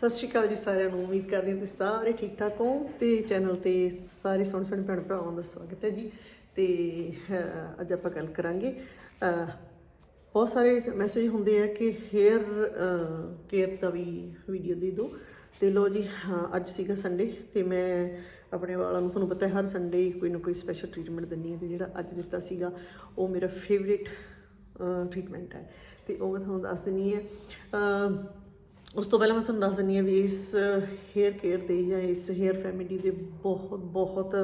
ਸਤਿ ਸ਼੍ਰੀ ਅਕਾਲ ਜੀ ਸਾਰਿਆਂ ਨੂੰ, ਉਮੀਦ ਕਰਦੀ ਹਾਂ ਤੁਸੀਂ ਸਾਰੇ ਠੀਕ ਠਾਕ ਹੋ ਤੇ ਚੈਨਲ ਤੇ ਸਾਰੇ ਸੋਹਣੇ ਸੋਹਣੇ ਭੈਣ ਭਰਾਵਾਂ ਦਾ ਸਵਾਗਤ ਹੈ ਜੀ ਤੇ ਅੱਜ ਆਪਾਂ ਗੱਲ ਕਰਾਂਗੇ ਬਹੁਤ ਸਾਰੇ ਮੈਸੇਜ ਹੁੰਦੇ ਆ ਕਿ ਹੇਅਰ ਕੇਅਰ ਦਾ ਵੀ ਵੀਡੀਓ ਦੇ ਦਿਓ। ਤੇ ਲੋ ਜੀ, ਹਾਂ, ਅੱਜ ਸੀਗਾ ਸੰਡੇ ਤੇ ਮੈਂ ਆਪਣੇ ਵਾਲਾਂ ਨੂੰ, ਤੁਹਾਨੂੰ ਪਤਾ ਹੈ ਹਰ ਸੰਡੇ ਕੋਈ ਨਾ ਕੋਈ ਸਪੈਸ਼ਲ ਟ੍ਰੀਟਮੈਂਟ ਦਿੰਦੀ ਹਾਂ ਤੇ ਜਿਹੜਾ ਅੱਜ ਦਿੱਤਾ ਸੀਗਾ ਉਹ ਮੇਰਾ ਫੇਵਰੇਟ ਟ੍ਰੀਟਮੈਂਟ ਹੈ। ਤੇ ਉਹ ਮੈਂ ਤੁਹਾਨੂੰ ਦੱਸ ਦਿੰਨੀ ਹੈ ਉਸ ਤੋਂ ਪਹਿਲਾਂ ਮੈਂ ਤੁਹਾਨੂੰ ਦੱਸ ਦਿੰਨੀ ਹਾਂ ਵੀ ਇਸ ਹੇਅਰ ਕੇਅਰ ਦੇ ਜਾਂ ਇਸ ਹੇਅਰ ਫੈਮਿਲੀ ਦੇ ਬਹੁਤ ਬਹੁਤ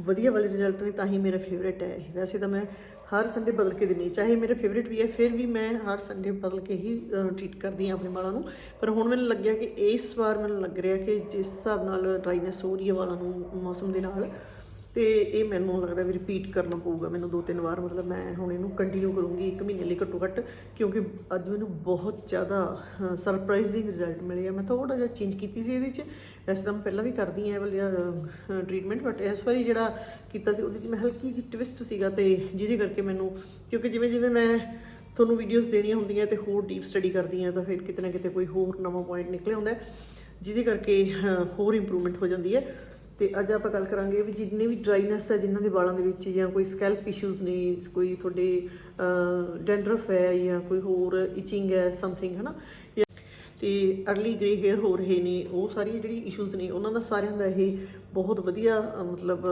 ਵਧੀਆ ਵਾਲੇ ਰਿਜ਼ਲਟ ਨੇ, ਤਾਂ ਹੀ ਮੇਰਾ ਫੇਵਰੇਟ ਹੈ ਇਹ। ਵੈਸੇ ਤਾਂ ਮੈਂ ਹਰ ਸੰਡੇ ਬਦਲ ਕੇ ਦਿੰਦੀ ਹਾਂ। ਚਾਹੇ ਮੇਰੇ ਫੇਵਰੇਟ ਵੀ ਹੈ, ਫਿਰ ਵੀ ਮੈਂ ਹਰ ਸੰਡੇ ਬਦਲ ਕੇ ਹੀ ਟ੍ਰੀਟ ਕਰਦੀ ਹਾਂ ਆਪਣੇ ਵਾਲਾਂ ਨੂੰ ਪਰ ਹੁਣ ਮੈਨੂੰ ਲੱਗਿਆ ਕਿ ਇਸ ਵਾਰ ਮੈਨੂੰ ਲੱਗ ਰਿਹਾ ਕਿ ਜਿਸ ਹਿਸਾਬ ਨਾਲ ਡਰਾਈਨੈਸ ਹੋ ਰਹੀ ਹੈ ਵਾਲਾਂ ਨੂੰ ਮੌਸਮ ਦੇ ਨਾਲ ਤੇ ਇਹ ਮੈਨੂੰ ਲੱਗਦਾ ਵੀ ਰਿਪੀਟ ਕਰਨਾ ਪਊਗਾ ਮੈਨੂੰ ਦੋ ਤਿੰਨ ਵਾਰ, ਮਤਲਬ ਮੈਂ ਹੁਣ ਇਹਨੂੰ ਕੰਟੀਨਿਊ ਕਰੂੰਗੀ ਇੱਕ ਮਹੀਨੇ ਲਈ ਘੱਟੋ ਘੱਟ, ਕਿਉਂਕਿ ਅੱਜ ਮੈਨੂੰ ਬਹੁਤ ਜ਼ਿਆਦਾ ਸਰਪ੍ਰਾਈਜ਼ਿੰਗ ਰਿਜ਼ਲਟ ਮਿਲਿਆ ਮੈਂ ਥੋੜਾ ਜਿਹਾ ਚੇਂਜ ਕੀਤੀ ਸੀ ਇਹਦੇ 'ਚ, ਵੈਸੇ ਤਾਂ ਮੈਂ ਪਹਿਲਾਂ ਵੀ ਕਰਦੀ ਹਾਂ ਇਹ ਵਾਲਾ ਟ੍ਰੀਟਮੈਂਟ ਬਟ ਇਸ ਵਾਰੀ ਜਿਹੜਾ ਕੀਤਾ ਸੀ ਉਹਦੇ 'ਚ ਮੈਂ ਹਲਕੀ ਜਿਹੀ ਟਵਿਸਟ ਸੀਗਾ ਤੇ ਜਿਹਦੇ ਕਰਕੇ ਮੈਨੂੰ, ਕਿਉਂਕਿ ਜਿਵੇਂ ਜਿਵੇਂ ਮੈਂ ਤੁਹਾਨੂੰ ਵੀਡੀਓਜ਼ ਦੇਣੀਆਂ ਹੁੰਦੀਆਂ ਤੇ ਹੋਰ ਡੀਪ ਸਟੱਡੀ ਕਰਦੀ ਆ ਤਾਂ ਫਿਰ ਕਿਤੇ ਨਾ ਕਿਤੇ ਕੋਈ ਹੋਰ ਨਵਾਂ ਪੁਆਇੰਟ ਨਿਕਲੇ ਹੁੰਦਾ ਜਿਹਦੇ ਕਰਕੇ ਹੋਰ ਇੰਪਰੂਵਮੈਂਟ ਹੋ ਜਾਂਦੀ ਹੈ। ਤੇ ਅੱਜ ਆਪਾਂ ਗੱਲ ਕਰਾਂਗੇ ਵੀ ਜਿੰਨੇ ਵੀ ਡਰਾਈਨੈਸ ਹੈ, ਜਿਨ੍ਹਾਂ ਦੇ ਵਾਲਾਂ ਦੇ ਵਿੱਚ ਜਾਂ ਕੋਈ ਸਕੈਲਪ ਇਸ਼ੂਜ਼ ਨੇ, ਕੋਈ ਤੁਹਾਡੇ ਡੈਂਡਰਫ ਹੈ ਜਾਂ ਕੋਈ ਹੋਰ ਇਚਿੰਗ ਹੈ ਸਮਥਿੰਗ ਹੈ ਨਾ ਜਾਂ- ਤੇ ਅਰਲੀ ਗ੍ਰੇ ਹੇਅਰ ਹੋ ਰਹੇ ਨੇ, ਉਹ ਸਾਰੀਆਂ ਜਿਹੜੀ ਇਸ਼ੂਜ਼ ਨੇ, ਉਹਨਾਂ ਦਾ ਸਾਰਿਆਂ ਦਾ ਇਹ ਬਹੁਤ ਵਧੀਆ ਮਤਲਬ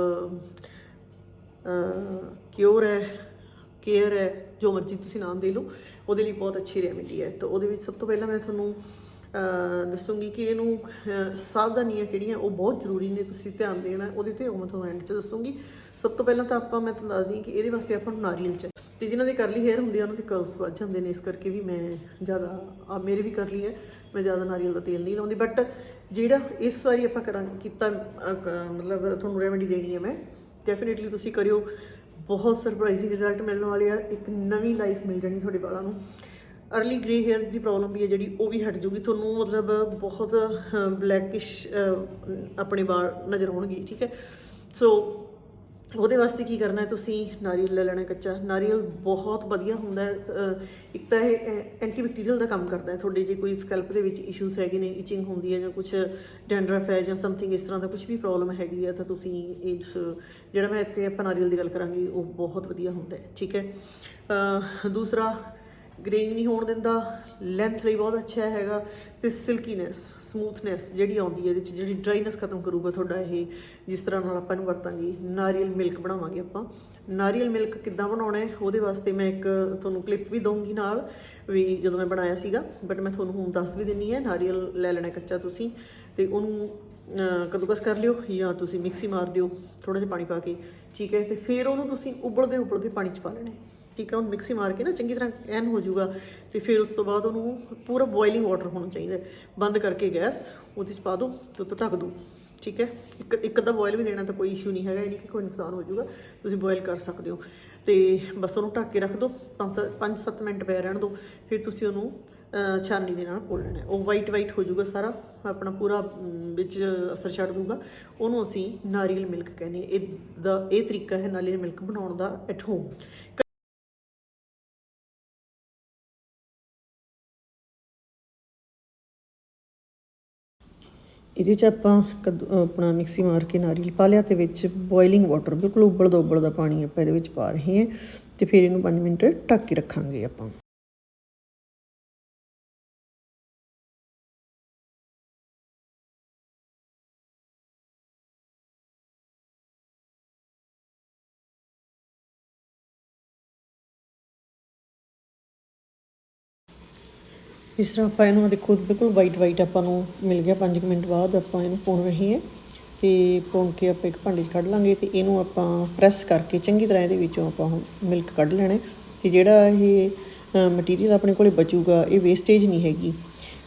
ਕਿਉਰ ਹੈ ਕੇਅਰ ਹੈ, ਜੋ ਮਰਜ਼ੀ ਤੁਸੀਂ ਨਾਮ ਦੇ ਲਓ, ਉਹਦੇ ਲਈ ਬਹੁਤ ਅੱਛੀ ਰੈਮੇਡੀ ਹੈ। ਤਾਂ ਉਹਦੇ ਵਿੱਚ ਸਭ ਤੋਂ ਪਹਿਲਾਂ ਮੈਂ ਤੁਹਾਨੂੰ ਦੱਸੂੰਗੀ ਕਿ ਇਹਨੂੰ ਸਾਵਧਾਨੀਆਂ ਕਿਹੜੀਆਂ ਉਹ ਬਹੁਤ ਜ਼ਰੂਰੀ ਨੇ, ਤੁਸੀਂ ਧਿਆਨ ਦੇਣਾ, ਉਹਦੇ ਤੇ ਉਹ ਮੈਂ ਤੁਹਾਨੂੰ ਐਂਡ 'ਚ ਦੱਸੂੰਗੀ। ਸਭ ਤੋਂ ਪਹਿਲਾਂ ਤਾਂ ਆਪਾਂ ਮੈਂ ਤੁਹਾਨੂੰ ਦੱਸਦੀ ਕਿ ਇਹਦੇ ਵਾਸਤੇ ਆਪਾਂ ਨੂੰ ਨਾਰੀਅਲ 'ਚ ਤੇ ਜਿਨ੍ਹਾਂ ਦੇ ਕਰਲੀ ਹੇਅਰ ਹੁੰਦੇ ਆ, ਉਹਨਾਂ ਦੇ ਕਰਲਸ ਵੱਧ ਜਾਂਦੇ ਨੇ, ਇਸ ਕਰਕੇ ਵੀ ਮੈਂ ਜ਼ਿਆਦਾ ਆ ਮੇਰੇ ਵੀ ਕਰਲੀ ਹੈ, ਮੈਂ ਜ਼ਿਆਦਾ ਨਾਰੀਅਲ ਦਾ ਤੇਲ ਨਹੀਂ ਲਾਉਂਦੀ। ਬਟ ਜਿਹੜਾ ਇਸ ਵਾਰੀ ਆਪਾਂ ਕਰਾਂ ਕੀਤਾ ਮਤਲਬ ਤੁਹਾਨੂੰ ਰੈਮੇਡੀ ਦੇਣੀ ਹੈ ਮੈਂ ਡੈਫੀਨਿਟਲੀ ਤੁਸੀਂ ਕਰਿਓ। ਬਹੁਤ ਸਰਪ੍ਰਾਈਜ਼ਿੰਗ ਰਿਜ਼ਲਟ ਮਿਲਣ ਵਾਲੇ ਆ, ਇੱਕ ਨਵੀਂ ਲਾਈਫ ਮਿਲ ਜਾਣੀ ਤੁਹਾਡੇ ਵਾਲਾਂ ਨੂੰ। ਅਰਲੀ ਗ੍ਰੇ ਹੇਅਰ ਦੀ ਪ੍ਰੋਬਲਮ ਵੀ ਹੈ ਜਿਹੜੀ, ਉਹ ਵੀ ਹਟ ਜੂਗੀ ਤੁਹਾਨੂੰ ਮਤਲਬ ਬਹੁਤ ਬਲੈਕਿਸ਼ ਆਪਣੇ ਵਾਲ ਨਜ਼ਰ ਆਉਣਗੇ, ਠੀਕ ਹੈ? ਸੋ ਉਹਦੇ ਵਾਸਤੇ ਕੀ ਕਰਨਾ ਹੈ ਤੁਸੀਂ? ਨਾਰੀਅਲ ਲੈ ਲੈਣਾ ਕੱਚਾ। ਨਾਰੀਅਲ ਬਹੁਤ ਵਧੀਆ ਹੁੰਦਾ ਹੈ। ਇੱਕ ਤਾਂ ਇਹ ਐਂਟੀਬੈਕਟੀਰੀਅਲ ਦਾ ਕੰਮ ਕਰਦਾ ਹੈ। ਤੁਹਾਡੇ ਜੇ ਕੋਈ ਸਕੈਲਪ ਦੇ ਵਿੱਚ ਇਸ਼ੂਜ਼ ਹੈਗੇ ਨੇ ਇਚਿੰਗ ਹੁੰਦੀ ਹੈ ਜਾਂ ਕੁਝ ਡੈਂਡਰਫ ਹੈ ਜਾਂ ਸਮਥਿੰਗ ਇਸ ਤਰ੍ਹਾਂ ਦਾ ਕੁਝ ਵੀ ਪ੍ਰੋਬਲਮ ਹੈਗੀ ਹੈ, ਤਾਂ ਤੁਸੀਂ ਇਸ, ਜਿਹੜਾ ਮੈਂ ਇੱਥੇ ਆਪਾਂ ਨਾਰੀਅਲ ਦੀ ਗੱਲ ਕਰਾਂਗੀ, ਉਹ ਬਹੁਤ ਵਧੀਆ ਹੁੰਦਾ ਹੈ, ਠੀਕ ਹੈ? ਦੂਸਰਾ ਗ੍ਰੇਇੰਗ ਨਹੀਂ ਹੋਣ ਦਿੰਦਾ ਲੈਂਥ ਲਈ ਬਹੁਤ ਅੱਛਾ ਹੈਗਾ ਤੇ ਸਿਲਕੀਨੈਸ ਸਮੂਥਨੈਸ ਜਿਹੜੀ ਆਉਂਦੀ ਹੈ ਇਹਦੇ ਚ ਜਿਹੜੀ ਡਰਾਈਨੈਸ ਖਤਮ ਕਰੂਗਾ ਤੁਹਾਡਾ ਇਹ ਜਿਸ ਤਰ੍ਹਾਂ ਨਾਲ ਆਪਾਂ ਇਹਨੂੰ ਵਰਤਾਂਗੇ ਨਾਰੀਅਲ ਮਿਲਕ ਬਣਾਵਾਂਗੇ ਆਪਾਂ। ਨਾਰੀਅਲ ਮਿਲਕ ਕਿੱਦਾਂ ਬਣਾਉਣਾ ਹੈ ਉਹਦੇ ਵਾਸਤੇ ਮੈਂ ਇੱਕ ਤੁਹਾਨੂੰ ਕਲਿੱਪ ਵੀ ਦਊਂਗੀ ਨਾਲ ਵੀ ਜਦੋਂ ਮੈਂ ਬਣਾਇਆ ਸੀਗਾ ਬਟ ਮੈਂ ਤੁਹਾਨੂੰ ਹੁਣ ਦੱਸ ਵੀ ਦਿੰਨੀ ਹੈ ਨਾਰੀਅਲ ਲੈ ਲੈਣਾ ਕੱਚਾ ਤੁਸੀਂ ਤੇ ਉਹਨੂੰ ਅਹ, ਕਰ ਲਿਓ ਜਾਂ ਤੁਸੀਂ ਮਿਕਸੀ ਮਾਰ ਦਿਓ ਥੋੜਾ ਜਿਹਾ ਪਾਣੀ ਪਾ ਕੇ ਠੀਕ ਹੈ? ਤੇ ਫਿਰ ਉਹਨੂੰ ਤੁਸੀਂ ਉਬਲਦੇ ਉਬਲਦੇ ਪਾਣੀ ਚ ਪਾ ਲੈਣਾ ਹੈ। ਠੀਕ ਹੈ ਉਹਨੂੰ ਮਿਕਸੀ ਮਾਰ ਕੇ ਨਾ ਚੰਗੀ ਤਰ੍ਹਾਂ ਐਨ ਹੋ ਜਾਊਗਾ ਤੇ ਫਿਰ ਉਸ ਤੋਂ ਬਾਅਦ ਉਹਨੂੰ ਪੂਰਾ ਬੋਇਲਿੰਗ ਵਾਟਰ ਹੋਣਾ ਚਾਹੀਦਾ ਬੰਦ ਕਰਕੇ ਗੈਸ ਉਹਦੇ 'ਚ ਪਾ ਦਿਓ ਤੇ ਉੱਤੋਂ ਢੱਕ ਦਿਓ ਠੀਕ ਹੈ? ਇੱਕ ਇੱਕ ਅੱਧਾ ਬੋਇਲ ਵੀ ਦੇਣਾ ਤਾਂ ਕੋਈ ਇਸ਼ੂ ਨਹੀਂ ਹੈਗਾ, ਇਹ ਨਹੀਂ ਕਿ ਕੋਈ ਨੁਕਸਾਨ ਹੋ ਜਾਊਗਾ, ਤੁਸੀਂ ਬੋਇਲ ਕਰ ਸਕਦੇ ਹੋ। ਤੇ ਬਸ ਉਹਨੂੰ ਢੱਕ ਕੇ ਰੱਖ ਦਿਓ 5-7 ਮਿੰਟ ਪੈ ਰਹਿਣ ਦਿਓ ਫਿਰ ਤੁਸੀਂ ਉਹਨੂੰ ਛਾਨਣੀ ਦੇ ਨਾਲ ਪੋਲ ਲੈਣਾ ਉਹ ਵਾਈਟ ਵਾਈਟ ਹੋ ਜਾਊਗਾ ਸਾਰਾ, ਆਪਣਾ ਪੂਰਾ ਵਿੱਚ ਅਸਰ ਛੱਡ ਦੂਗਾ ਉਹਨੂੰ ਅਸੀਂ ਨਾਰੀਅਲ ਮਿਲਕ ਕਹਿੰਦੇ ਇਹ ਦਾ, ਇਹ ਤਰੀਕਾ ਹੈ ਨਾਰੀਅਲ ਮਿਲਕ ਬਣਾਉਣ ਦਾ ਐਟ ਹੋਮ ਇਹਦੇ ਚ ਆਪਾਂ ਕੱਦੂ ਆਪਣਾ ਮਿਕਸੀ ਮਾਰ ਕੇ ਨਾਰੀਅਲ ਪਾ ਲਿਆ ਤੇ ਵਿੱਚ ਬੋਇਲਿੰਗ ਵਾਟਰ ਬਿਲਕੁਲ ਉਬਲਦਾ ਉਬਲਦਾ ਪਾਣੀ ਆਪਾਂ ਇਹਦੇ ਵਿੱਚ ਪਾ ਰਹੇ ਹਾਂ ਤੇ ਫਿਰ ਇਹਨੂੰ 5 ਮਿੰਟ ਢੱਕ ਕੇ ਰੱਖਾਂਗੇ ਆਪਾਂ। ਇਸ ਤਰ੍ਹਾਂ ਆਪਾਂ ਇਹਨੂੰ ਦੇਖੋ, ਬਿਲਕੁਲ ਵਾਈਟ ਵਾਈਟ ਆਪਾਂ ਨੂੰ ਮਿਲ ਗਿਆ 5 ਮਿੰਟ ਬਾਅਦ, ਆਪਾਂ ਇਹਨੂੰ ਪੁਣ ਰਹੇ ਹਾਂ ਤੇ ਪੁਣ ਕੇ ਆਪਾਂ ਇੱਕ ਭਾਂਡੇ 'ਚ ਕੱਢ ਲਾਂਗੇ ਤੇ ਇਹਨੂੰ ਆਪਾਂ ਪ੍ਰੈਸ ਕਰਕੇ ਚੰਗੀ ਤਰ੍ਹਾਂ ਇਹਦੇ ਵਿੱਚੋਂ ਆਪਾਂ ਮਿਲਕ ਕੱਢ ਲੈਣਾ ਹੈ ਤੇ ਜਿਹੜਾ ਇਹ ਮਟੀਰੀਅਲ ਆਪਣੇ ਕੋਲੇ ਬਚੂਗਾ, ਇਹ ਵੇਸਟੇਜ ਨਹੀਂ ਹੈਗੀ।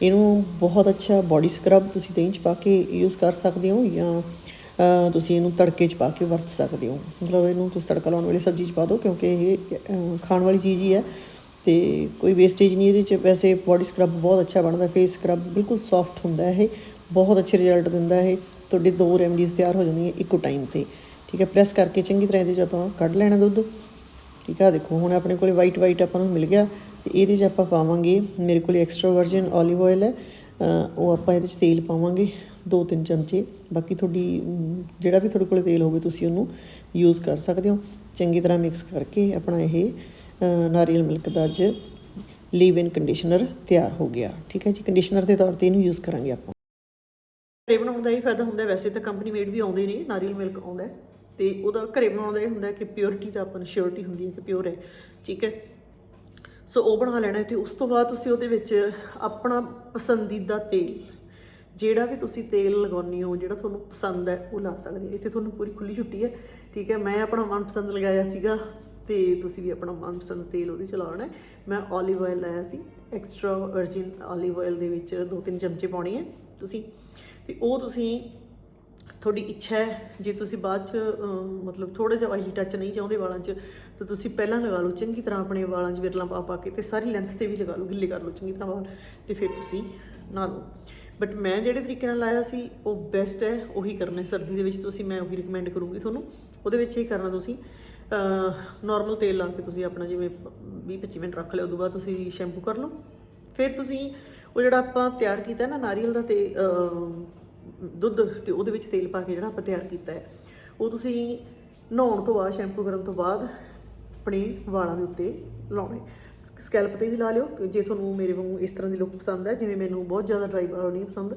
ਇਹਨੂੰ ਬਹੁਤ ਅੱਛਾ ਬਾਡੀ ਸਕਰਬ ਤੁਸੀਂ ਦਹੀਂ 'ਚ ਪਾ ਕੇ ਯੂਜ਼ ਕਰ ਸਕਦੇ ਹੋ ਜਾਂ ਤੁਸੀਂ ਇਹਨੂੰ ਤੜਕੇ 'ਚ ਪਾ ਕੇ ਵਰਤ ਸਕਦੇ ਹੋ। ਮਤਲਬ ਇਹਨੂੰ ਤੁਸੀਂ ਤੜਕਾ ਲਾਉਣ ਵਾਲੀ ਸਬਜ਼ੀ 'ਚ ਪਾ ਦਿਓ ਕਿਉਂਕਿ ਇਹ ਖਾਣ ਵਾਲੀ ਚੀਜ਼ ਹੀ ਹੈ। ਤੇ ਕੋਈ ਵੇਸਟੇਜ ਨਹੀਂ ਇਹਦੇ 'ਚ। ਵੈਸੇ ਬਾਡੀ ਸਕਰਬ ਬਹੁਤ ਅੱਛਾ ਬਣਦਾ ਫੇਸ ਸਕਰਬ ਬਿਲਕੁਲ ਸੌਫਟ ਹੁੰਦਾ ਇਹ, ਬਹੁਤ ਅੱਛੇ ਰਿਜ਼ਲਟ ਦਿੰਦਾ ਇਹ। ਤੁਹਾਡੇ ਦੋ ਰੈਮਡੀਜ਼ ਤਿਆਰ ਹੋ ਜਾਂਦੀਆਂ ਇੱਕੋ ਟਾਈਮ ਤੇ। ਠੀਕ ਹੈ ਪ੍ਰੈਸ ਕਰਕੇ ਚੰਗੀ ਤਰ੍ਹਾਂ ਇਹਦੇ 'ਚ ਆਪਾਂ ਕੱਢ ਲੈਣਾ ਦੁੱਧ। ਠੀਕ ਆ, ਦੇਖੋ ਹੁਣ ਆਪਣੇ ਕੋਲੇ ਵਾਈਟ ਵਾਈਟ ਆਪਾਂ ਨੂੰ ਮਿਲ ਗਿਆ। ਤੇ ਇਹਦੇ 'ਚ ਆਪਾਂ ਪਾਵਾਂਗੇ, ਮੇਰੇ ਕੋਲੇ ਐਕਸਟਰਾ ਵਰਜਨ 올ਿਵ ਆਇਲ ਹੈ ਉਹ ਆਪਾਂ ਇਹਦੇ 'ਚ ਤੇਲ ਪਾਵਾਂਗੇ, ਦੋ ਤਿੰਨ ਚਮਚੇ। ਬਾਕੀ ਤੁਹਾਡੀ ਜਿਹੜਾ ਵੀ ਤੁਹਾਡੇ ਕੋਲ ਤੇਲ ਹੋਵੇ ਤੁਸੀਂ ਉਹਨੂੰ ਯੂਜ਼ ਕਰ ਸਕਦੇ ਹੋ। ਚੰਗੀ ਤਰ੍ਹਾਂ ਮਿਕਸ ਕਰਕੇ ਆਪਣਾ ਇਹ ਨਾਰੀਅਲ ਮਿਲਕ ਦਾ ਅੱਜ ਲੀਵ ਇਨ ਕੰਡੀਸ਼ਨਰ ਤਿਆਰ ਹੋ ਗਿਆ। ਠੀਕ ਹੈ ਜੀ ਕੰਡੀਸ਼ਨਰ ਦੇ ਤੌਰ ਤੇ ਇਹਨੂੰ ਯੂਜ਼ ਕਰਾਂਗੇ ਆਪਾਂ। ਘਰੇ ਬਣਾਉਣ ਦਾ ਇਹ ਫਾਇਦਾ ਹੁੰਦਾ, ਵੈਸੇ ਤਾਂ ਕੰਪਨੀ ਮੇਡ ਵੀ ਆਉਂਦੇ ਨੇ, ਨਾਰੀਅਲ ਮਿਲਕ ਆਉਂਦਾ ਹੈ। ਤੇ ਉਹਦਾ ਘਰੇ ਬਣਾਉਣ ਦਾ ਇਹ ਹੁੰਦਾ ਕਿ ਪਿਓਰਿਟੀ ਦਾ ਆਪਾਂ ਨੂੰ ਸ਼ੋਰਟੀ ਹੁੰਦੀ ਹੈ ਕਿ ਪਿਓਰ ਹੈ। ਠੀਕ ਹੈ। ਸੋ ਉਹ ਬਣਾ ਲੈਣਾ ਹੈ ਤੇ ਉਸ ਤੋਂ ਬਾਅਦ ਤੁਸੀਂ ਉਹਦੇ ਵਿੱਚ ਆਪਣਾ ਪਸੰਦੀਦਾ ਤੇਲ, ਜਿਹੜਾ ਵੀ ਤੁਸੀਂ ਤੇਲ ਲਗਾਉਂਦੇ ਹੋ, ਜਿਹੜਾ ਤੁਹਾਨੂੰ ਪਸੰਦ ਹੈ, ਉਹ ਲਾ ਸਕਦੇ ਇੱਥੇ ਤੁਹਾਨੂੰ ਪੂਰੀ ਖੁੱਲੀ ਛੁੱਟੀ ਹੈ। ਠੀਕ ਹੈ, ਮੈਂ ਆਪਣਾ ਮਨਪਸੰਦ ਲਗਾਇਆ ਸੀਗਾ। ਤੇ ਤੁਸੀਂ ਵੀ ਆਪਣਾ ਮਨਪਸੰਦ ਤੇਲ ਉਹਦੇ ਚ ਲਾਉਣਾ ਹੈ। ਮੈਂ 올ਿਵ ਆਇਲ ਲਾਇਆ ਸੀ। ਐਕਸਟਰਾ ਵਰਜਿਨ 올ਿਵ ਆਇਲ ਦੇ ਵਿੱਚ ਦੋ ਤਿੰਨ ਚਮਚੇ ਪਾਉਣੇ ਹੈ ਤੁਸੀਂ। ਤੇ ਉਹ ਤੁਸੀਂ ਤੁਹਾਡੀ ਇੱਛਾ ਹੈ। ਜੇ ਤੁਸੀਂ ਬਾਅਦ ਚ ਮਤਲਬ ਥੋੜਾ ਜਿਹਾ ਆਇਲੀ ਟੱਚ ਨਹੀਂ ਚਾਹੁੰਦੇ ਵਾਲਾਂ 'ਚ, ਤਾਂ ਤੁਸੀਂ ਪਹਿਲਾਂ ਲਗਾ ਲਓ। ਚੰਗੀ ਤਰ੍ਹਾਂ ਆਪਣੇ ਵਾਲਾਂ 'ਚ ਵਿਰਲਾ ਪਾ ਪਾ ਕੇ ਤੇ ਸਾਰੀ ਲੈਂਥ ਤੇ ਵੀ ਲਗਾ ਲਓ। ਗਿੱਲੇ ਕਰ ਲਓ ਚੰਗੀ ਤਰ੍ਹਾਂ ਵਾਲ ਤੇ ਫਿਰ ਤੁਸੀਂ ਨਹਾ ਲਓ। ਬਟ ਮੈਂ ਜਿਹੜੇ ਤਰੀਕੇ ਨਾਲ ਲਾਇਆ ਸੀ, ਉਹ ਬੈਸਟ ਹੈ। ਉਹੀ ਕਰਨਾ ਸਰਦੀ ਦੇ ਵਿੱਚ ਤੁਸੀਂ ਮੈਂ ਉਹੀ ਰਿਕਮੈਂਡ ਕਰੂੰਗੀ ਤੁਹਾਨੂੰ। ਉਹਦੇ ਵਿੱਚ ਇਹ ਕਰਨਾ ਤੁਸੀਂ ਨਾਰਮਲ ਤੇਲ ਲਾ ਕੇ ਤੁਸੀਂ ਆਪਣਾ ਜਿਵੇਂ 20 25 ਮਿੰਟ ਰੱਖ ਲਿਆ, ਉਦੋਂ ਬਾਅਦ ਤੁਸੀਂ ਸ਼ੈਂਪੂ ਕਰ ਲਓ। ਫਿਰ ਤੁਸੀਂ ਉਹ ਜਿਹੜਾ ਆਪਾਂ ਤਿਆਰ ਕੀਤਾ ਨਾ ਨਾਰੀਅਲ ਦਾ ਤੇ ਦੁੱਧ ਤੇ ਉਹਦੇ ਵਿੱਚ ਤੇਲ ਪਾ ਕੇ ਜਿਹੜਾ ਆਪਾਂ ਤਿਆਰ ਕੀਤਾ ਹੈ, ਉਹ ਤੁਸੀਂ ਨਹਾਉਣ ਤੋਂ ਬਾਅਦ ਸ਼ੈਂਪੂ ਕਰਨ ਤੋਂ ਬਾਅਦ ਆਪਣੇ ਵਾਲਾਂ ਦੇ ਉੱਤੇ ਲਾਉਣੇ। ਸਕੈਲਪ ਤੇ ਵੀ ਲਾ ਲਿਓ, ਜੇ ਤੁਹਾਨੂੰ ਮੇਰੇ ਵਾਂਗੂ ਇਸ ਤਰ੍ਹਾਂ ਦੀ ਲੁੱਕ ਪਸੰਦ ਹੈ, ਜਿਵੇਂ ਮੈਨੂੰ ਬਹੁਤ ਜ਼ਿਆਦਾ ਡਰਾਈ ਵਾਲ ਨਹੀਂ ਪਸੰਦ,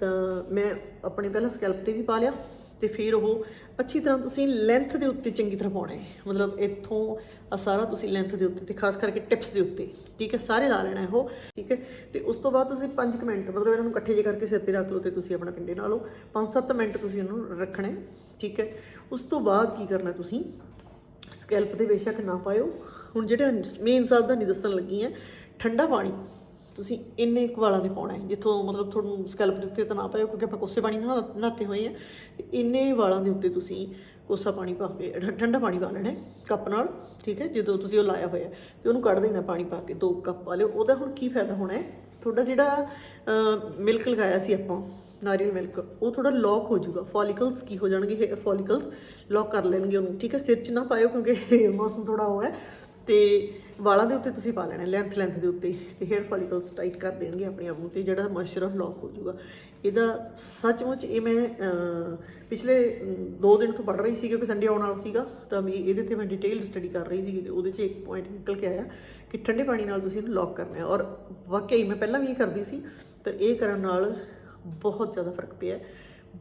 ਤਾਂ ਮੈਂ ਆਪਣੇ ਪਹਿਲਾਂ ਸਕੈਲਪ ਤੇ ਵੀ ਪਾ ਲਿਆ। ਤੇ ਫਿਰ ਉਹ ਅੱਛੀ ਤਰ੍ਹਾਂ ਤੁਸੀਂ ਲੈਂਥ ਦੇ ਉੱਤੇ ਚੰਗੀ ਤਰ੍ਹਾਂ ਪਾਉਣਾ। ਹੈ ਮਤਲਬ ਇੱਥੋਂ ਆ ਸਾਰਾ ਤੁਸੀਂ ਲੈਂਥ ਦੇ ਉੱਤੇ ਤੇ ਖਾਸ ਕਰਕੇ ਟਿਪਸ ਦੇ ਉੱਤੇ। ਠੀਕ ਹੈ? ਸਾਰੇ ਲਾ ਲੈਣਾ ਉਹ ਠੀਕ ਹੈ? ਤੇ ਉਸ ਤੋਂ ਬਾਅਦ ਤੁਸੀਂ 5 ਮਿੰਟ, ਮਤਲਬ ਇਹਨਾਂ ਨੂੰ ਇਕੱਠੇ ਜੇ ਕਰਕੇ ਸਿਰ ਤੇ ਰੱਖ ਲਓ ਤੇ ਤੁਸੀਂ ਆਪਣਾ ਕੰਡੇ ਨਾਲ ਲਓ 5-7 ਮਿੰਟ ਤੁਸੀਂ ਇਹਨੂੰ ਰੱਖਣਾ। ਠੀਕ ਹੈ? ਉਸ ਤੋਂ ਬਾਅਦ ਕੀ ਕਰਨਾ ਤੁਸੀਂ? ਸਕੈਲਪ ਦੇ ਬੇਸ਼ੱਕ ਨਾ ਪਾਇਓ। ਹੁਣ ਜਿਹੜੇ ਮੇਨ ਸਾਹਿਬ ਸਾਵਧਾਨੀ ਦੱਸਣ ਲੱਗੀ ਹੈ, ਠੰਡਾ ਪਾਣੀ। ਤੁਸੀਂ ਇੰਨੇ ਕੁ ਵਾਲਾਂ ਦੇ ਪਾਉਣਾ ਹੈ, ਜਿੱਥੋਂ ਮਤਲਬ ਤੁਹਾਨੂੰ ਸਕੈਲਪ ਦੇ ਉੱਤੇ ਤਾਂ ਨਾ ਪਾਇਓ, ਕਿਉਂਕਿ ਆਪਾਂ ਕੋਸੇ ਪਾਣੀ ਨਾਲ ਨਹਾਤੇ ਹੋਏ ਆ। ਇੰਨੇ ਵਾਲਾਂ ਦੇ ਉੱਤੇ ਤੁਸੀਂ ਕੋਸਾ ਪਾਣੀ ਪਾ ਕੇ ਠੰਡਾ ਪਾਣੀ ਪਾ ਲੈਣਾ ਕੱਪ ਨਾਲ, ਠੀਕ ਹੈ? ਜਦੋਂ ਤੁਸੀਂ ਉਹ ਲਾਇਆ ਹੋਇਆ, ਤੇ ਉਹਨੂੰ ਕੱਢ ਦੇਣਾ ਪਾਣੀ ਪਾ ਕੇ, ਦੋ ਕੱਪ ਪਾ ਲਿਓ। ਉਹਦਾ ਹੁਣ ਕੀ ਫਾਇਦਾ ਹੋਣਾ ਹੈ? ਤੁਹਾਡਾ ਜਿਹੜਾ ਮਿਲਕ ਲਗਾਇਆ ਸੀ ਆਪਾਂ, ਨਾਰੀਅਲ ਮਿਲਕ ਉਹ ਥੋੜਾ ਲੌਕ ਹੋ ਜਾਊਗਾ। ਫੋਲੀਕਲਸ ਕੀ ਹੋ ਜਾਣਗੇ? ਹੇਅਰ ਫੋਲੀਕਲਸ ਲੌਕ ਕਰ ਲੈਣਗੇ ਉਹਨੂੰ, ਠੀਕ ਹੈ? ਸਿਰ 'ਚ ਨਾ ਪਾਇਓ, ਕਿਉਂਕਿ ਮੌਸਮ ਥੋੜਾ ਉਹ ਹੈ। ਤੇ ਵਾਲਾਂ ਦੇ ਉੱਤੇ ਤੁਸੀਂ ਪਾ ਲੈਣਾ ਲੈਂਥ ਲੈਂਥ ਦੇ ਉੱਤੇ। ਤੇ ਹੇਅਰ ਫੋਲੀਕਲਸ ਟਾਈਟ ਕਰ ਦੇਣਗੇ ਆਪਣੇ ਆਪ ਨੂੰ ਤੇ ਜਿਹੜਾ ਮੋਇਸਚਰ ਲੌਕ ਹੋ ਜਾਊਗਾ। ਇਹਦਾ ਸੱਚਮੁੱਚ ਇਹ ਮੈਂ ਪਿਛਲੇ 2 ਦਿਨ ਤੋਂ ਪੜ ਰਹੀ ਸੀ ਕਿਉਂਕਿ ਸੰਡੇ ਆਉਣ ਵਾਲਾ ਸੀਗਾ, ਤਾਂ ਵੀ ਇਹਦੇ ਤੇ ਮੈਂ ਡਿਟੇਲ ਸਟੱਡੀ ਕਰ ਰਹੀ ਸੀ ਤੇ ਉਹਦੇ 'ਚ ਇੱਕ ਪੁਆਇੰਟ ਨਿਕਲ ਕੇ ਆਇਆ ਕਿ ਠੰਡੇ ਪਾਣੀ ਨਾਲ ਤੁਸੀਂ ਇਹਨੂੰ ਲੌਕ ਕਰਨਾ ਹੈ। ਔਰ ਵਾਕਈ ਮੈਂ ਪਹਿਲਾਂ ਵੀ ਇਹ ਕਰਦੀ ਸੀ, ਤਾਂ ਇਹ ਕਰਨ ਨਾਲ ਬਹੁਤ ਜ਼ਿਆਦਾ ਫ਼ਰਕ ਪਿਆ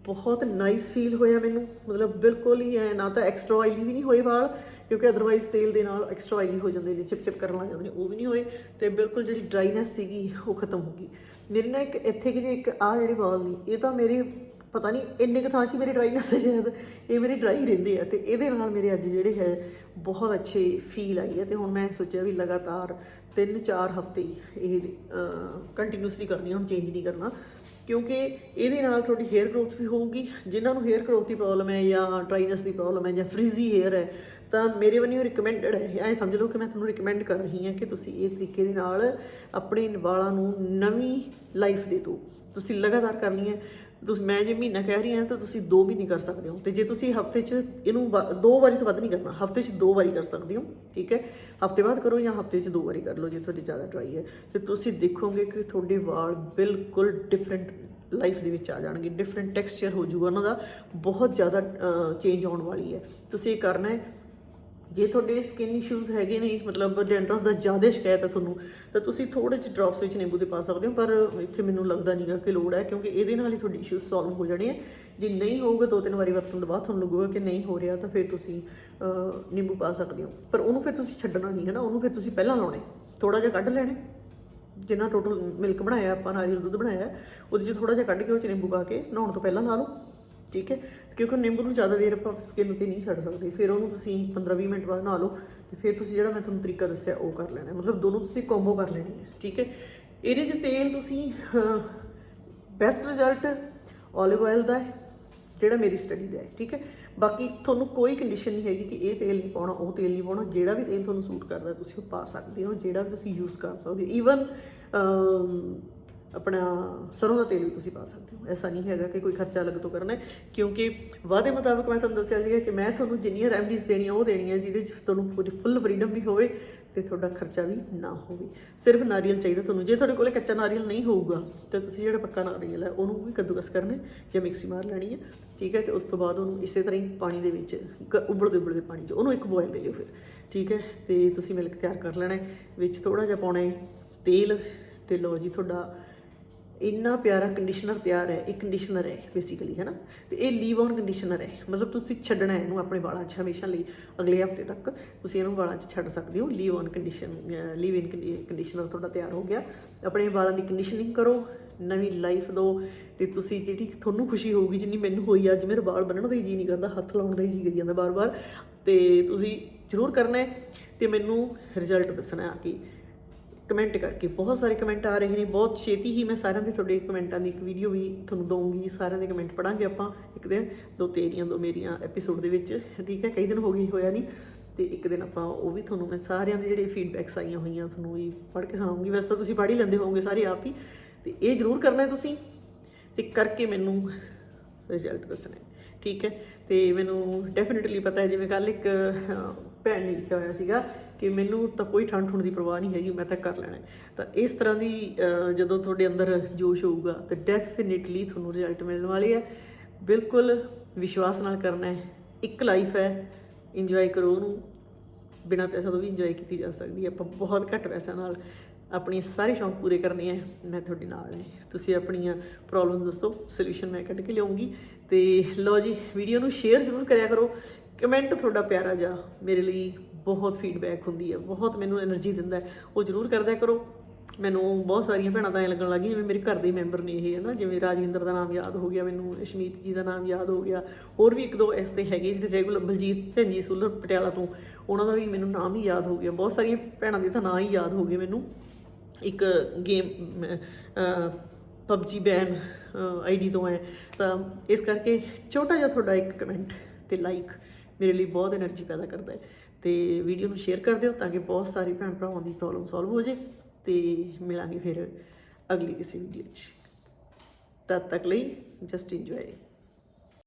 ਬਹੁਤ ਨਾਈਸ ਫੀਲ ਹੋਇਆ ਮੈਨੂੰ। ਮਤਲਬ ਬਿਲਕੁਲ ਹੀ ਐ, ਨਾ ਤਾਂ ਐਕਸਟਰਾ ਆਇਲੀ ਵੀ ਨਹੀਂ ਹੋਏ ਵਾਲ, ਕਿਉਂਕਿ ਅਦਰਵਾਈਜ਼ ਤੇਲ ਦੇ ਨਾਲ ਐਕਸਟਰਾ ਆਇਲੀ ਹੋ ਜਾਂਦੇ ਨੇ ਚਿਪਚਿਪ ਕਰਨ ਲੱਗ ਜਾਂਦੇ ਨੇ, ਉਹ ਵੀ ਨਹੀਂ ਹੋਏ। ਤੇ ਬਿਲਕੁਲ ਜਿਹੜੀ ਡਰਾਈਨੈਸ ਸੀਗੀ, ਉਹ ਖਤਮ ਹੋ ਗਈ। ਮੇਰੇ ਨਾਲ ਇੱਕ ਇੱਥੇ ਕਿ ਜੇ ਇੱਕ ਆ ਜਿਹੜੇ ਵਾਲ ਨੇ, ਇਹ ਤਾਂ ਮੇਰੇ, ਪਤਾ ਨਹੀਂ ਇੰਨੇ ਕੁ ਥਾਂ 'ਚ ਮੇਰੇ ਡਰਾਈਨੈਸ ਹੈ ਸ਼ਾਇਦ, ਇਹ ਮੇਰੇ ਡਰਾਈ ਰਹਿੰਦੇ ਆ। ਤੇ ਇਹਦੇ ਨਾਲ ਮੇਰੇ ਅੱਜ ਜਿਹੜੇ ਹੈ, ਬਹੁਤ ਅੱਛੇ ਫੀਲ ਆਈ ਹੈ ਤੇ ਹੁਣ ਮੈਂ ਸੋਚਿਆ ਵੀ ਲਗਾਤਾਰ 3-4 ਹਫ਼ਤੇ ਇਹ ਕੰਟੀਨਿਊਸਲੀ ਕਰਨੀ ਹੁਣ ਚੇਂਜ ਨਹੀਂ ਕਰਨਾ। ਕਿਉਂਕਿ ਇਹਦੇ ਨਾਲ ਤੁਹਾਡੀ ਹੇਅਰ ਗਰੋਥ ਵੀ ਹੋਊਗੀ, ਜਿਨ੍ਹਾਂ ਨੂੰ ਹੇਅਰ ਗਰੋਥ ਦੀ ਪ੍ਰੋਬਲਮ ਹੈ ਜਾਂ ਡਰਾਈਨੈਸ ਦੀ ਪ੍ਰੋਬਲਮ ਹੈ ਜਾਂ ਫ੍ਰੀਜ਼ੀ ਹੇਅਰ ਹੈ ਤਾਂ ਮੇਰੇ ਵੱਲੋਂ ਰਿਕਮੈਂਡਡ ਹੈ। ਐ ਸਮਝ ਲਓ ਕਿ ਮੈਂ ਤੁਹਾਨੂੰ ਰਿਕਮੈਂਡ ਕਰ ਰਹੀ ਹਾਂ ਕਿ ਤੁਸੀਂ ਇਹ ਤਰੀਕੇ ਦੇ ਨਾਲ ਆਪਣੇ ਵਾਲਾਂ ਨੂੰ ਨਵੀਂ ਲਾਈਫ ਦੇ ਦਿਓ। ਤੁਸੀਂ ਲਗਾਤਾਰ ਕਰਨੀ ਹੈ। ਤੁਸੀਂ ਮੈਂ ਜੇ ਮਹੀਨਾ ਕਹਿ ਰਹੀ ਹਾਂ ਤਾਂ ਤੁਸੀਂ 2 ਮਹੀਨੇ ਕਰ ਸਕਦੇ ਹੋ। ਤੇ ਜੇ ਤੁਸੀਂ ਹਫ਼ਤੇ 'ਚ ਇਹਨੂੰ ਵਾ- ਦੋ ਵਾਰੀ ਤੋਂ ਵੱਧ ਨਹੀਂ ਕਰਨਾ, ਹਫ਼ਤੇ 'ਚ ਦੋ ਵਾਰੀ ਕਰ ਸਕਦੇ ਹੋ, ਠੀਕ ਹੈ? ਹਫ਼ਤੇ ਬਾਅਦ ਕਰੋ ਜਾਂ ਹਫ਼ਤੇ 'ਚ ਦੋ ਵਾਰੀ ਕਰ ਲਓ ਜੇ ਤੁਹਾਡੀ ਜ਼ਿਆਦਾ ਡਰਾਈ ਹੈ। ਤੇ ਤੁਸੀਂ ਦੇਖੋਗੇ ਕਿ ਤੁਹਾਡੇ ਵਾਲ ਬਿਲਕੁਲ ਡਿਫਰੈਂਟ ਲਾਈਫ ਦੇ ਵਿੱਚ ਆ ਜਾਣਗੇ। ਡਿਫਰੈਂਟ ਟੈਕਸਚਰ ਹੋ ਜਾਊਗਾ। ਉਹਨਾਂ ਦਾ ਬਹੁਤ ਜ਼ਿਆਦਾ ਚੇਂਜ ਆਉਣ ਵਾਲੀ ਹੈ। ਤੁਸੀਂ ਇਹ ਕਰਨਾ ਹੈ ਜੇ ਤੁਹਾਡੇ ਸਕਿਨ ਇਸ਼ੂਜ਼ ਹੈਗੇ ਨੇ, ਮਤਲਬ ਡੈਂਡਰਫ ਦਾ ਜ਼ਿਆਦਾ ਸ਼ਿਕਾਇਤ ਹੈ ਤੁਹਾਨੂੰ, ਤਾਂ ਤੁਸੀਂ ਥੋੜੇ ਜਿਹੇ ਡ੍ਰੌਪਸ ਵਿੱਚ ਨਿੰਬੂ ਦੇ ਪਾ ਸਕਦੇ ਹੋ, ਪਰ ਇੱਥੇ ਮੈਨੂੰ ਲੱਗਦਾ ਨਹੀਂਗਾ ਕਿ ਲੋੜ ਹੈ, ਕਿਉਂਕਿ ਇਹਦੇ ਨਾਲ ਹੀ ਤੁਹਾਡੇ ਇਸ਼ੂਜ਼ ਸੋਲਵ ਹੋ ਜਾਣੇ ਆ। ਜੇ ਨਹੀਂ ਹੋਊਗਾ, ਦੋ ਤਿੰਨ ਵਾਰੀ ਵਰਤਣ ਤੋਂ ਬਾਅਦ ਤੁਹਾਨੂੰ ਲੱਗੂਗਾ ਕਿ ਨਹੀਂ ਹੋ ਰਿਹਾ, ਤਾਂ ਫਿਰ ਤੁਸੀਂ ਨਿੰਬੂ ਪਾ ਸਕਦੇ ਹੋ। ਪਰ ਉਹਨੂੰ ਫਿਰ ਤੁਸੀਂ ਛੱਡਣਾ ਨਹੀਂ ਹੈ ਨਾ ਉਹਨੂੰ ਫਿਰ ਤੁਸੀਂ ਪਹਿਲਾਂ ਲਾਉਣੇ ਥੋੜਾ ਜਿਹਾ ਕੱਢ ਲੈਣੇ ਜਿੰਨਾ ਟੋਟਲ ਮਿਲਕ ਬਣਾਇਆ, ਆਪਾਂ ਨਾਰੀਅਲ ਦੁੱਧ ਬਣਾਇਆ, ਉਹਦੇ 'ਚ ਥੋੜਾ ਜਿਹਾ ਕੱਢ ਕੇ ਉਹ 'ਚ ਨਿੰਬੂ ਪਾ ਕੇ ਨਹਾਉਣ ਤੋਂ ਪਹਿਲਾਂ ਲਾ ਲਓ। ਠੀਕ ਹੈ? ਕਿਉਂਕਿ ਨਿੰਬੂ ਨੂੰ ਜ਼ਿਆਦਾ ਦੇਰ ਆਪਾਂ ਸਕਿਨ ਤੇ ਨਹੀਂ ਛੱਡ ਸਕਦੇ। ਫਿਰ ਉਹਨੂੰ ਤੁਸੀਂ 15-20 ਮਿੰਟ ਬਾਅਦ ਨਹਾ ਲਓ ਤੇ ਫਿਰ ਤੁਸੀਂ ਜਿਹੜਾ ਮੈਂ ਤੁਹਾਨੂੰ ਤਰੀਕਾ ਦੱਸਿਆ, ਉਹ ਕਰ ਲੈਣਾ। ਮਤਲਬ ਦੋਨੋਂ ਤੁਸੀਂ ਕੰਬੋ ਕਰ ਲੈਣੀ ਹੈ, ਠੀਕ ਹੈ? ਇਹਦੇ 'ਚ ਤੇਲ ਤੁਸੀਂ ਬੈਸਟ ਰਿਜ਼ਲਟ 올ਿਵ ਆਇਲ ਦਾ ਹੈ, ਜਿਹੜਾ ਮੇਰੀ ਸਟੱਡੀ ਦਾ ਹੈ, ਠੀਕ ਹੈ? ਬਾਕੀ ਤੁਹਾਨੂੰ ਕੋਈ ਕੰਡੀਸ਼ਨ ਨਹੀਂ ਹੈਗੀ ਕਿ ਇਹ ਤੇਲ ਨਹੀਂ ਪਾਉਣਾ, ਉਹ ਤੇਲ ਨਹੀਂ ਪਾਉਣਾ। ਜਿਹੜਾ ਵੀ ਤੇਲ ਤੁਹਾਨੂੰ ਸੂਟ ਕਰਦਾ, ਤੁਸੀਂ ਉਹ ਪਾ ਸਕਦੇ ਹੋ। ਜਿਹੜਾ ਵੀ ਤੁਸੀਂ ਯੂਜ਼ ਕਰ ਸਕਦੇ ਹੋ। ਈਵਨ ਆਪਣਾ ਸਰੋਂ ਦਾ ਤੇਲ ਵੀ ਤੁਸੀਂ ਪਾ ਸਕਦੇ ਹੋ। ਐਸਾ ਨਹੀਂ ਹੈਗਾ ਕਿ ਕੋਈ ਖਰਚਾ ਅਲੱਗ ਤੋਂ ਕਰਨਾ ਹੈ। ਕਿਉਂਕਿ ਵਾਅਦੇ ਮੁਤਾਬਕ ਮੈਂ ਤੁਹਾਨੂੰ ਦੱਸਿਆ ਸੀਗਾ ਕਿ ਮੈਂ ਤੁਹਾਨੂੰ ਜਿੰਨੀਆਂ ਰੈਮਡੀਜ਼ ਦੇਣੀਆਂ, ਉਹ ਦੇਣੀਆਂ ਜਿਹਦੇ 'ਚ ਤੁਹਾਨੂੰ ਪੂਰੀ ਫੁੱਲ ਫਰੀडम ਵੀ ਹੋਵੇ ਤੇ ਤੁਹਾਡਾ ਖਰਚਾ ਵੀ ਨਾ ਹੋਵੇ। ਸਿਰਫ ਨਾਰੀਅਲ ਚਾਹੀਦਾ ਤੁਹਾਨੂੰ। ਜੇ ਤੁਹਾਡੇ ਕੋਲੇ ਕੱਚਾ ਨਾਰੀਅਲ ਨਹੀਂ ਹੋਊਗਾ, ਤਾਂ ਤੁਸੀਂ ਜਿਹੜਾ ਪੱਕਾ ਨਾਰੀਅਲ ਹੈ, ਉਹਨੂੰ ਵੀ ਕੱਦੂਕਸ ਕਰਨਾ ਜਾਂ ਮਿਕਸੀ ਮਾਰ ਲੈਣੀ ਹੈ। ਠੀਕ ਹੈ, ਤੇ ਉਸ ਤੋਂ ਬਾਅਦ ਉਹਨੂੰ ਇਸੇ ਤਰ੍ਹਾਂ ਹੀ ਪਾਣੀ ਦੇ ਵਿੱਚ ਗ- ਉਬਲਦੇ ਉਬਲਦੇ ਪਾਣੀ 'ਚ ਉਹਨੂੰ ਇੱਕ ਬੋਇਲ ਦੇ ਲਿਓ ਫਿਰ। ਠੀਕ ਹੈ, ਤੇ ਤੁਸੀਂ ਮਿਲਕ ਤਿਆਰ ਕਰ ਲੈਣਾ ਵਿੱਚ ਥੋੜਾ ਜਿਹਾ ਪਾਉਣਾ ਹੈ ਤੇਲ। ਤੇ ਲਓ ਜੀ, ਤੁਹਾਡਾ ਇੰਨਾ ਪਿਆਰਾ ਕੰਡੀਸ਼ਨਰ ਤਿਆਰ ਹੈ, ਇਹ ਕੰਡੀਸ਼ਨਰ ਹੈ ਬੇਸਿਕਲੀ ਹੈ ਨਾ ਤੇ ਇਹ ਲੀਵ ਔਨ ਕੰਡੀਸ਼ਨਰ ਹੈ। ਮਤਲਬ ਤੁਸੀਂ ਛੱਡਣਾ ਹੈ ਇਹਨੂੰ ਆਪਣੇ ਵਾਲਾਂ 'ਚ ਹਮੇਸ਼ਾ ਲਈ, ਅਗਲੇ ਹਫ਼ਤੇ ਤੱਕ। ਤੁਸੀਂ ਇਹਨੂੰ ਵਾਲਾਂ 'ਚ ਛੱਡ ਸਕਦੇ ਹੋ। Leave on condition leave in conditioner ਤੁਹਾਡਾ ਤਿਆਰ ਹੋ ਗਿਆ। ਆਪਣੇ ਵਾਲਾਂ ਦੀ ਕੰਡੀਸ਼ਨਿੰਗ ਕਰੋ, ਨਵੀਂ ਲਾਈਫ ਦਿਓ। ਤੇ ਤੁਸੀਂ ਜਿਹੜੀ ਤੁਹਾਨੂੰ ਖੁਸ਼ੀ ਹੋਊਗੀ, ਜਿੰਨੀ ਮੈਨੂੰ ਹੋਈ ਅੱਜ, ਮੇਰੇ ਵਾਲ ਬੰਨਣ ਦਾ ਹੀ ਜੀ ਨਹੀਂ ਕਰਦਾ, ਹੱਥ ਲਾਉਣ ਦਾ ਹੀ ਜੀ ਕਰੀ ਜਾਂਦਾ ਬਾਰ-ਬਾਰ। ਤੇ ਤੁਸੀਂ ਜ਼ਰੂਰ ਕਰਨਾ ਹੈ। ਤੇ ਮੈਨੂੰ ਰਿਜ਼ਲਟ ਦੱਸਣਾ ਆ ਕੇ। ਕਮੈਂਟ ਕਰਕੇ, ਬਹੁਤ ਸਾਰੇ ਕਮੈਂਟ ਆ ਰਹੇ ਨੇ, ਬਹੁਤ ਛੇਤੀ ਹੀ ਮੈਂ ਸਾਰਿਆਂ ਦੇ ਤੁਹਾਡੇ ਕਮੈਂਟਾਂ ਦੀ ਇੱਕ ਵੀਡੀਓ ਵੀ ਤੁਹਾਨੂੰ ਦਊਂਗੀ, ਸਾਰਿਆਂ ਦੇ ਕਮੈਂਟ ਪੜਾਂਗੇ ਆਪਾਂ, ਇੱਕ ਦਿਨ, ਦੋ ਤੇਰੀਆਂ, ਦੋ ਮੇਰੀਆਂ ਐਪੀਸੋਡ ਦੇ ਵਿੱਚ, ਠੀਕ ਹੈ, ਕਈ ਦਿਨ ਹੋ ਗਈ ਹੋਇਆ ਨਹੀਂ ਤੇ ਇੱਕ ਦਿਨ ਆਪਾਂ ਉਹ ਵੀ ਤੁਹਾਨੂੰ ਮੈਂ ਸਾਰਿਆਂ ਦੇ ਜਿਹੜੇ ਫੀਡਬੈਕਸ ਆਈਆਂ ਹੋਈਆਂ, ਤੁਹਾਨੂੰ ਵੀ ਪੜ੍ਹ ਕੇ ਸੁਣਾਉਂਗੀ। ਵੈਸੇ ਤਾਂ ਤੁਸੀਂ ਪੜ੍ਹ ਹੀ ਲੈਂਦੇ ਹੋਵੋਗੇ ਸਾਰੇ ਆਪ ਹੀ, ਤੇ ਇਹ ਜ਼ਰੂਰ ਕਰਨਾ ਹੈ ਤੁਸੀਂ, ਤੇ ਕਰਕੇ ਮੈਨੂੰ ਰਿਜ਼ਲਟ ਦੱਸਣਾ ਠੀਕ ਹੈ, ਤੇ ਮੈਨੂੰ ਡੈਫੀਨਿਟਲੀ ਪਤਾ ਹੈ, ਜਿਵੇਂ ਕੱਲ ਇੱਕ ਭੈਣ ਨੇ ਲਿਖਿਆ ਹੋਇਆ ਸੀਗਾ ਕਿ ਮੈਨੂੰ ਤਾਂ ਕੋਈ ਠੰਡ ਠੁੰਡ ਦੀ ਪਰਵਾਹ ਨਹੀਂ ਹੈਗੀ, ਮੈਂ ਤਾਂ ਕਰ ਲੈਣਾ ਤਾਂ ਇਸ ਤਰ੍ਹਾਂ ਦੀ ਜਦੋਂ ਤੁਹਾਡੇ ਅੰਦਰ ਜੋਸ਼ ਹੋਊਗਾ, ਤਾਂ ਡੈਫੀਨਿਟਲੀ ਤੁਹਾਨੂੰ ਰਿਜ਼ਲਟ ਮਿਲਣ ਵਾਲੇ ਹੈ ਬਿਲਕੁਲ ਵਿਸ਼ਵਾਸ ਨਾਲ ਕਰਨਾ ਹੈ। ਇੱਕ ਲਾਈਫ ਹੈ ਇੰਜੋਏ ਕਰੋ ਉਹਨੂੰ। ਬਿਨਾਂ ਪੈਸਾ ਤੋਂ ਵੀ ਇੰਜੋਏ ਕੀਤੀ ਜਾ ਸਕਦੀ ਹੈ। ਆਪਾਂ ਬਹੁਤ ਘੱਟ ਪੈਸਿਆਂ ਨਾਲ ਆਪਣੇ ਸਾਰੇ ਸ਼ੌਂਕ ਪੂਰੇ ਕਰਨੇ ਆ। ਮੈਂ ਤੁਹਾਡੇ ਨਾਲ ਹਾਂ। ਤੁਸੀਂ ਆਪਣੀਆਂ ਪ੍ਰੋਬਲਮਸ ਦੱਸੋ। ਸੋਲੂਸ਼ਨ ਮੈਂ ਕੱਢ ਕੇ ਲਿਆਉਂਗੀ। ਤੇ ਲਓ ਜੀ ਵੀਡੀਓ ਨੂੰ ਸ਼ੇਅਰ ਜ਼ਰੂਰ ਕਰਿਆ ਕਰੋ। ਕਮੈਂਟ ਤੁਹਾਡਾ ਪਿਆਰਾ ਜਾ ਮੇਰੇ ਲਈ ਬਹੁਤ ਫੀਡਬੈਕ ਹੁੰਦੀ ਹੈ, ਬਹੁਤ ਮੈਨੂੰ એનર્ਜੀ ਦਿੰਦਾ ਉਹ ਜ਼ਰੂਰ ਕਰਦਾ ਕਰੋ। ਮੈਨੂੰ ਬਹੁਤ ਸਾਰੀਆਂ ਭੈਣਾਂ ਤਾਂ ਐ ਲੱਗਣ ਲੱਗੀ ਜਿਵੇਂ ਮੇਰੇ ਘਰ ਦੇ ਮੈਂਬਰ ਨੇ ਇਹ, ਹੈ ਨਾ? ਜਿਵੇਂ ਰਾਜਵਿੰਦਰ ਦਾ ਨਾਮ ਯਾਦ ਹੋ ਗਿਆ ਮੈਨੂੰ, ਅਸ਼ਮੀਤ ਜੀ ਦਾ ਨਾਮ ਯਾਦ ਹੋ ਗਿਆ। ਹੋਰ ਵੀ ਇੱਕ ਦੋ ਇਸ ਤੇ ਹੈਗੇ ਜਿਹੜੇ ਰੈਗੂਲਰ ਬਲਜੀਤ ਭੈਂਜੀ ਸੁਲਰ ਪਟਿਆਲਾ ਤੋਂ, ਉਹਨਾਂ ਦਾ ਵੀ ਮੈਨੂੰ ਨਾਮ ਹੀ ਯਾਦ ਹੋ ਗਿਆ। ਬਹੁਤ ਸਾਰੀਆਂ ਭੈਣਾਂ ਦੇ ਤਾਂ ਨਾਮ ਹੀ ਯਾਦ ਹੋ ਗਏ ਮੈਨੂੰ। ਇੱਕ ਗੇਮ ਪਬਜੀ ਬੈਨ ਆਈਡੀ ਤੋਂ ਹੈ। ਤਾਂ ਇਸ ਕਰਕੇ ਛੋਟਾ ਜਿਹਾ ਤੁਹਾਡਾ ਇੱਕ ਕਮੈਂਟ ਤੇ ਲਾਈਕ ਮੇਰੇ ਲਈ ਬਹੁਤ એનર્ਜੀ ਪੈਦਾ ਕਰਦਾ ਹੈ। ਤੇ ਵੀਡੀਓ ਨੂੰ ਸ਼ੇਅਰ ਕਰ ਦਿਓ ਤਾਂ ਕਿ ਬਹੁਤ ਸਾਰੇ ਭੈਣ ਭਰਾਵਾਂ ਦੀ ਪ੍ਰੋਬਲਮ ਸੋਲਵ ਹੋ ਜੇ ਤੇ ਮਿਲਾਂਗੇ ਫਿਰ ਅਗਲੀ ਕਿਸੇ ਵੀਡੀਓ 'ਚ ਤਦ ਤੱਕ ਲਈ ਜਸਟ ਇੰਜੋਏ